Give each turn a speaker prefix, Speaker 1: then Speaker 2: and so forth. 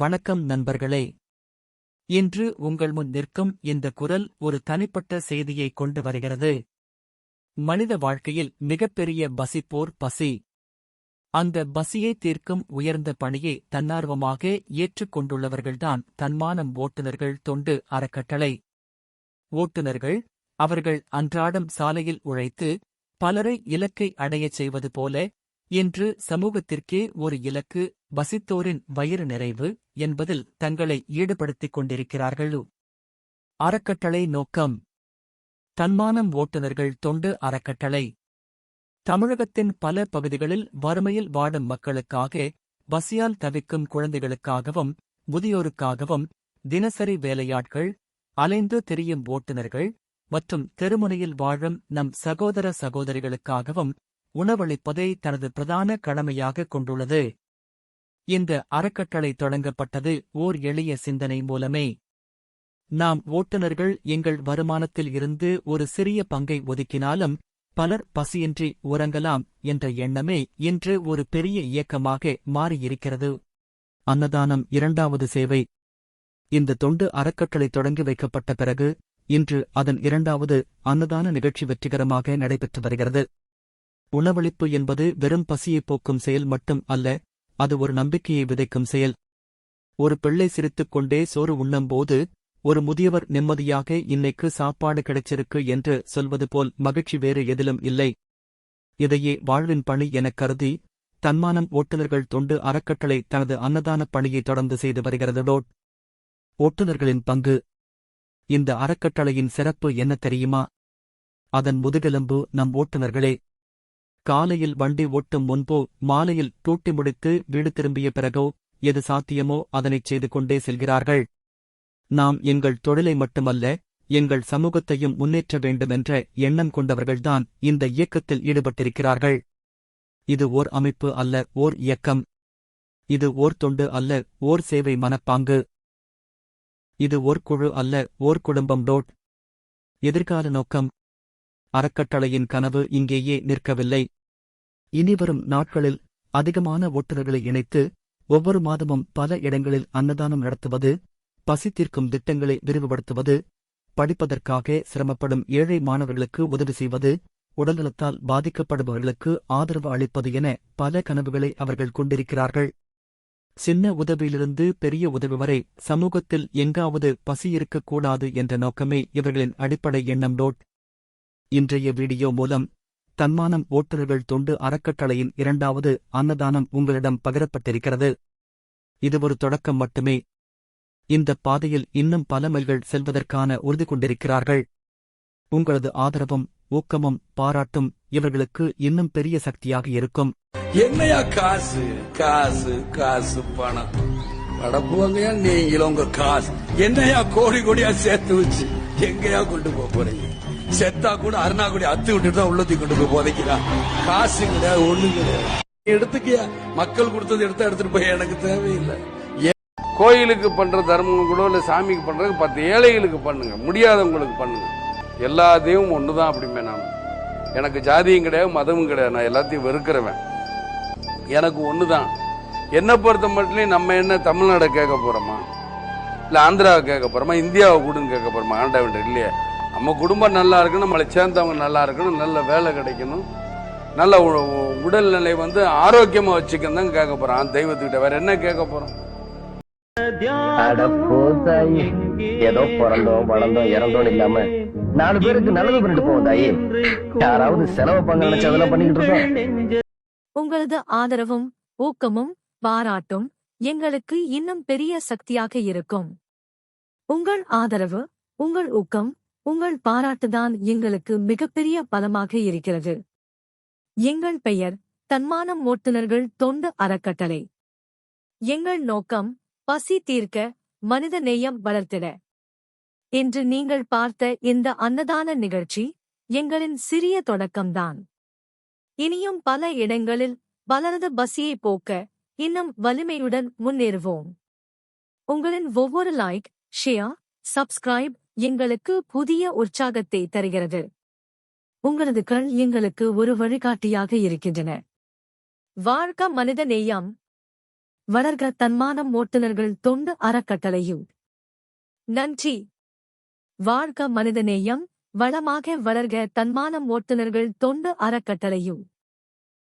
Speaker 1: வணக்கம் நண்பர்களே. இன்று உங்கள் முன் நிற்கும் இந்த குரல் ஒரு தனிப்பட்ட செய்தியை கொண்டு வருகிறது. மனித வாழ்க்கையில் மிகப்பெரிய பசிப்போர் பசி. அந்த பசியை தீர்க்கும் உயர்ந்த பணியை தன்னார்வமாக ஏற்றுக்கொண்டுள்ளவர்கள்தான் தன்மானம் ஓட்டுநர்கள் தொண்டு அறக்கட்டளை. ஓட்டுநர்கள் அவர்கள் அன்றாடம் சாலையில் உழைத்து பலரை இலக்கை அடையச் செய்வது போல இன்று சமூகத்திற்கே ஒரு இலக்கு வசித்தோரின் வயிறு நிறைவு என்பதில் தங்களை ஈடுபடுத்திக் கொண்டிருக்கிறார்கள்? அறக்கட்டளை நோக்கம். தன்மானம் ஓட்டுநர்கள் தொண்டு அறக்கட்டளை. தமிழகத்தின் பல பகுதிகளில் வறுமையில் வாடும் மக்களுக்காக பசியால் தவிக்கும் குழந்தைகளுக்காகவும் முதியோருக்காகவும் தினசரி வேலையாட்கள் அலைந்து திரியும் ஓட்டுநர்கள் மற்றும் தெருமுனையில் வாழும் நம் சகோதர சகோதரிகளுக்காகவும் உணவளிப்பதை தனது பிரதான கடமையாக கொண்டுள்ளது. இந்த அறக்கட்டளை தொடங்கப்பட்டது ஓர் எளிய சிந்தனை மூலமே. நாம் ஓட்டுநர்கள் எங்கள் வருமானத்தில் இருந்து ஒரு சிறிய பங்கை ஒதுக்கினாலும் பலர் பசியின்றி உறங்கலாம் என்ற எண்ணமே இன்று ஒரு பெரிய இயக்கமாக மாறியிருக்கிறது. அன்னதானம் இரண்டாவது சேவை. இந்த தொண்டு அறக்கட்டளை தொடங்கி வைக்கப்பட்ட பிறகு இன்று அதன் இரண்டாவது அன்னதான நிகழ்ச்சி வெற்றிகரமாக நடைபெற்று வருகிறது. உணவளிப்பு என்பது வெறும் பசியைப் போக்கும் செயல் மட்டும் அல்ல அது ஒரு நம்பிக்கையை விதைக்கும் செயல். ஒரு பிள்ளை சிரித்துக் கொண்டே சோறு உண்ணும்போது ஒரு முதியவர் நிம்மதியாக இன்னைக்கு சாப்பாடு கிடைச்சிருக்கு என்று சொல்வது போல் மகிழ்ச்சி வேறு எதிலும் இல்லை. இதையே வாழ்வின் பணி எனக் கருதி தன்மானம் ஓட்டுநர்கள் தொண்டு அறக்கட்டளை தனது அன்னதான பணியை தொடர்ந்து செய்து வருகிறது ஓட்டுநர்களின் பங்கு. இந்த அறக்கட்டளையின் சிறப்பு என்ன தெரியுமா? அதன் முதுகெலும்பு நம் ஓட்டுநர்களே. காலையில் வண்டி ஓட்டும் முன்போ மாலையில் தூட்டி முடித்து வீடு திரும்பிய பிறகோ எது சாத்தியமோ அதனைச் செய்து கொண்டே செல்கிறார்கள். நாம் எங்கள் தொழிலை மட்டுமல்ல எங்கள் சமூகத்தையும் முன்னேற்ற வேண்டுமென்ற எண்ணம் கொண்டவர்கள்தான் இந்த இயக்கத்தில் ஈடுபட்டிருக்கிறார்கள். இது ஓர் அமைப்பு அல்ல ஓர் இயக்கம். இது ஓர் தொண்டு அல்ல ஓர் சேவை மனப்பாங்கு. இது ஓர் குழு அல்ல ஓர் குடும்பம் டோட். எதிர்கால நோக்கம். அறக்கட்டளையின் கனவு இங்கேயே நிற்கவில்லை. இனிவரும் நாட்களில் அதிகமான ஓட்டுநர்களை இணைத்து ஒவ்வொரு மாதமும் பல இடங்களில் அன்னதானம் நடத்துவது பசி தீர்க்கும் திட்டங்களை விரிவுபடுத்துவது படிப்பதற்காக சிரமப்படும் ஏழை மாணவர்களுக்கு உதவி செய்வது உடல்நலத்தால் பாதிக்கப்படுபவர்களுக்கு ஆதரவு அளிப்பது என பல கனவுகளை அவர்கள் கொண்டிருக்கிறார்கள். சின்ன உதவியிலிருந்து பெரிய உதவி வரை சமூகத்தில் எங்காவது பசி இருக்கக்கூடாது என்ற நோக்கமே இவர்களின் அடிப்படை எண்ணம் டோட் இன்றைய வீடியோ மூலம் தன்மானம் ஓட்டுநர்கள் தொண்டு அறக்கட்டளையின் இரண்டாவது அன்னதானம் உங்களிடம் பகிரப்பட்டிருக்கிறது. இது ஒரு தொடக்கம் மட்டுமே. இந்த பாதையில் இன்னும் பல மைல்கள் செல்வதற்கான உறுதி கொண்டிருக்கிறார்கள். உங்களது ஆதரவும் ஊக்கமும் பாராட்டும் இவர்களுக்கு இன்னும் பெரிய சக்தியாக இருக்கும்.
Speaker 2: என்னையா காசு காசு காசு பணம்? படப்புவங்கயா நீங்களும் உங்க காசு. என்னையா கோடி கோடியா சேர்த்து வச்சு எங்கயா கொண்டு போறீங்க? செத்தா கூட அருணா கூட அத்து விட்டுட்டு தான் உள்ளத்தி கொண்டு போய் போதைக்கிறான். காசு கிடையாது ஒண்ணு கிடையாது. எடுத்துக்கியா? மக்கள் கொடுத்தது எடுத்து எடுத்துட்டு போய் எனக்கு தேவையில்லை.
Speaker 3: கோயிலுக்கு பண்ற தர்மம் கூட இல்ல சாமிக்கு பண்றது பத்து ஏழைகளுக்கு பண்ணுங்க. முடியாதவங்களுக்கு பண்ணுங்க. எல்லாத்தையும் ஒண்ணுதான் அப்படிமே நான் எனக்கு ஜாதியும் கிடையாது மதமும் கிடையாது. நான் எல்லாத்தையும் வெறுக்கிறவன். எனக்கு ஒண்ணுதான். என்னை பொறுத்த மட்டும் நம்ம என்ன தமிழ்நாடை கேட்க போறோமா? இல்ல ஆந்திராவை கேட்க போறோமா? இந்தியாவை கூடன்னு கேட்க போறோமா? வேண்டிய இல்லையே. நம்ம குடும்பம் நல்லா இருக்கணும் நம்மளை சேர்ந்தவங்க நல்லா இருக்கணும் நல்ல வேலை கிடைக்கணும். நல்ல உடல்நிலை வந்து ஆரோக்கியமா வச்சுக்கணும் தான் கேட்க போறோம். தெய்வத்துக்கிட்ட வேற என்ன கேட்க போறோம்?
Speaker 4: ஏதோ பிறந்தோம் வளர்ந்தோம் இறந்தோம் இல்லாம நாலு பேருக்கு நல்லது பண்ணிட்டு போவோம் தாயி. யாராவது செலவு பண்ண நினைச்சு அதெல்லாம் பண்ணிக்கிட்டு இருக்கோம்.
Speaker 5: உங்களது ஆதரவும் ஊக்கமும் பாராட்டும் எங்களுக்கு இன்னும் பெரிய சக்தியாக இருக்கும். உங்கள் ஆதரவு உங்கள் ஊக்கம் உங்கள் பாராட்டுதான் எங்களுக்கு மிகப்பெரிய பலமாக இருக்கிறது. எங்கள் பெயர் தன்மானம் ஓட்டுநர்கள் தொண்டு அறக்கட்டளை. எங்கள் நோக்கம் பசி தீர்க்க மனித நேயம் வளர்த்திட. இன்று நீங்கள் பார்த்த இந்த அன்னதான நிகழ்ச்சி எங்களின் சிறிய தொடக்கம்தான். இனியும் பல இடங்களில் வளர்ந்த பசியை போக்க இன்னும் வலிமையுடன் முன்னேறுவோம். உங்களின் ஒவ்வொரு லைக் ஷேர் சப்ஸ்கிரைப் எங்களுக்கு புதிய உற்சாகத்தை தருகிறது. உங்களது கண் எங்களுக்கு ஒரு வழிகாட்டியாக இருக்கின்றன. வாழ்க்க மனித நேயம். வளர்க தன்மானம் ஓட்டுநர்கள் தொண்டு அறக்கட்டளையும் நன்றி. வாழ்க மனித நேயம். வளமாக வளர்க தன்மானம் ஓட்டுநர்கள் தொண்டு அறக்கட்டளையும்